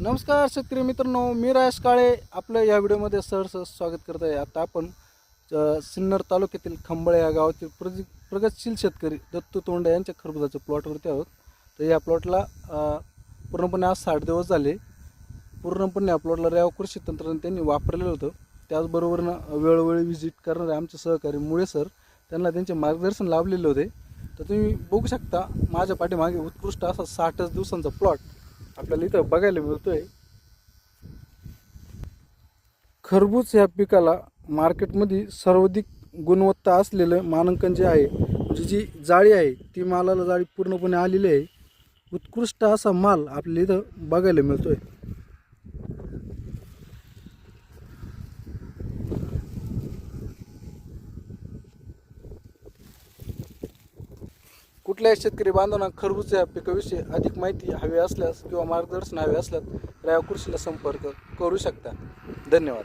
नमस्कार शेतकरी मित्रांनो मी राजेश काळे. आपलं या व्हिडिओमध्ये सहर्ष स्वागत करत आहे. आता आपण सिन्नर तालुक्यातील खंबळे या गावातील प्रग प्रगतशील शेतकरी दत्तू तोंडे यांच्या खरबुजाच्या प्लॉटवरती आहोत. तर या प्लॉटला पूर्णपणे आज साठ दिवस झाले. पूर्णपणे या प्लॉटला रेवा कृषी तंत्रज्ञान त्यांनी वापरलेलं होतं. त्याचबरोबरनं वेळोवेळी व्हिजिट करणारे आमचे सहकारी मुळे सर त्यांना त्यांचे मार्गदर्शन लाभलेले होते. तर तुम्ही बघू शकता माझ्या पाठीमागे उत्कृष्ट असा साठच दिवसांचा प्लॉट आपल्याला इथं बघायला मिळतोय. खरबूज ह्या पिकाला मार्केटमध्ये सर्वाधिक गुणवत्ता असलेलं मानांकन जे आहे म्हणजे जी जाळी आहे ती मालाला जाळी पूर्णपणे आलेली आहे. उत्कृष्ट असा माल आपल्याला इथं बघायला मिळतोय. कुठल्याही शेतकरी बांधवांना खरबूज या पिकाविषयी अधिक माहिती हवी असल्यास किंवा मार्गदर्शन हवे असल्यास राया कृषीला संपर्क करू शकता. धन्यवाद.